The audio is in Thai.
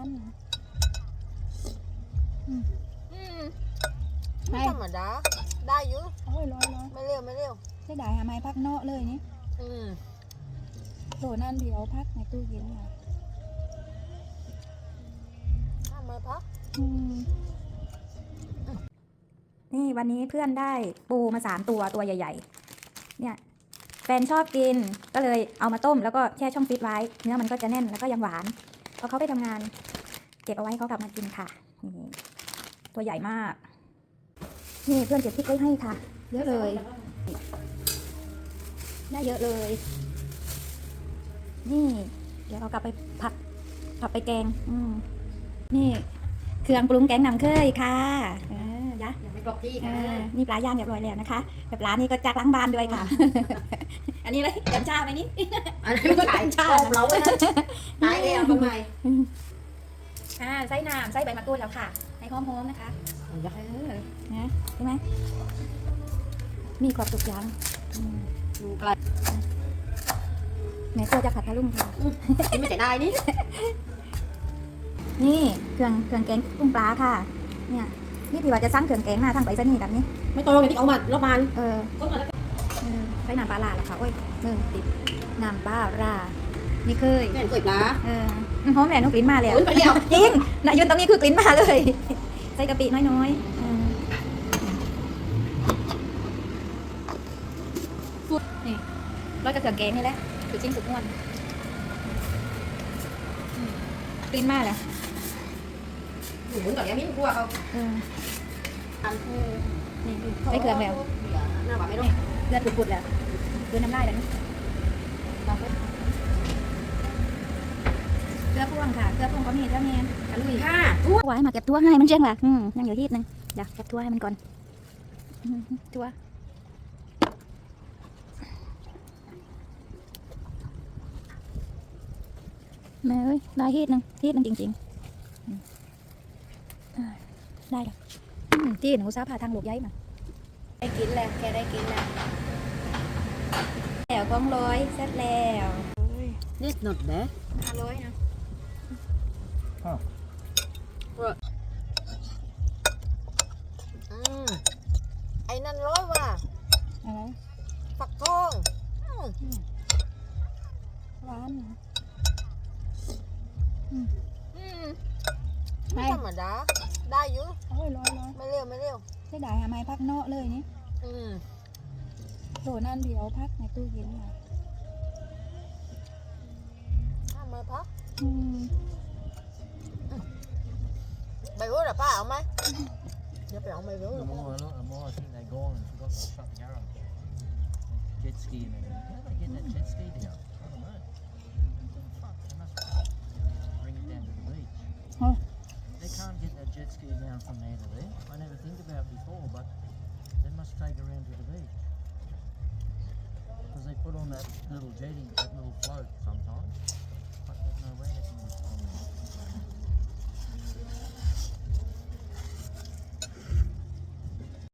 านอืมอืมไปไม่ธรรมดาได้อยู่โอ้ยร้อยร้อยไม่เร็วไม่เร็วใช่ได้หาไม้พักเนาะเลยนี่อืมโดนั่นเดี๋ยวพักในตู้เย็นค่ะทำไมพักอืมนี่วันนี้เพื่อนได้ปูมาสามตัวตัวใหญ่ ๆ เนี่ยแฟนชอบกินก็เลยเอามาต้มแล้วก็แช่ช่องฟิตไว้ เนื้อมันก็จะแน่นแล้วก็ยังหวาน พอเขาไปทำงาน เก็บเอาไว้เขากลับมากินค่ะนี่ตัวใหญ่มาก นี่เพื่อนเก็บพริกไว้ให้ค่ะ เยอะเลย ได้เยอะเลย นี่ เดี๋ยวเอากลับไปผัดผัดไปแกง อืมนี่เครื่องปรุงแกงน้ำเคยค่ะเออยะยังไม่กรอกที่เออนี่ปลาย่างเรียบร้อยแล้วนะคะ แบบร้านนี้ก็จากล้างบ้านด้วยค่ะ อันนี้เลยกัญชาไหมนี่อันนี้มันขายชาบเราไว้นะตายแล้วทำไมอ่าไส้น้ำไส้ใบมะกรูดแล้วค่ะให้หอมๆนะคะเออนะใช่ไหมมีกรอบทุกอย่างอืมดูไกลแม่ตัวจะขัดทะลุงค่ะไม่จะได้นี่ นี่เครื่องเครื่องแกงกุ้งปลาค่ะ เนี่ยนี่พี่ว่าจะสร้างเครื่องแกงมาทางไปซะนี่แบบนี้ ไม่ต้องเลยที่เอามาแล้วมันเออ ใช้น้ำปลาร้าเหรอคะโอ้ยเออติดน้ำปลาร้านี่เคยแม่นก๋วยปลา เอออื้อหอมแหม่นุกลิ้นมาแล้วอุ้ยไปแล้ว จริงนายุนตรงนี้คือกลิ้นมาเลย ใส่กะปิน้อยๆเออนี่ร้อยกระเทียมแกงนี่แหละคือจิ้งสุกม่วนอืมกลิ้นมาแล้วหมูกับยามิ้นกลัวเขาเออ อันเออ นี่ใส่เครื่องแล้วหน้าบ้าไม่ต้องเลือดปุดๆแล้วคือน้ำลายแล้วนี่ลองเพิ่มเกลือพ่วงค่ะเกลือพ่วงก็มีแล้วเนี่ยกะลุยค่ะไว้มาเก็บตัวให้มันเชียงล่ะอืมยังอยู่ที่นึงเดี๋ยวเก็บตัวให้มันก่อนอืมตัวแม่เอ้ยได้ที่นึงที่นึงจริงๆอืมอ่าได้แล้วอืมที่หนูซาพาทางหลบย้ายมา ได้กินแล้วแกได้กินแล้วแล้วกองร้อยเสร็จแล้วนิดหนดเด้ห้าร้อยนะอืมไอ้นั่นร้อยว่ะอะไรฝักทองอืมหวานอืมไม่ไม่ธรรมดาได้อยู่โอ้ยร้อยร้อยไม่เร็วไม่เร็ว ใช่ได้หาไม้พักเนาะเลยนี่อืมโดนั่นเดี๋ยวพักในตู้เย็นค่ะทำไมพักอืมใบรู้หรือป้าเอาไหมเดี๋ยวไปเอาใบรู้หรือ The เปล่า more I look, the more I think they're gone and forgot to shut the arrow. Jet ski and everything. How do they get that jet ski down? jet ski down from there to there. I never think about before, but they must take around to the beach. Because they put on that little jetty, that little float sometimes. But there's no way they can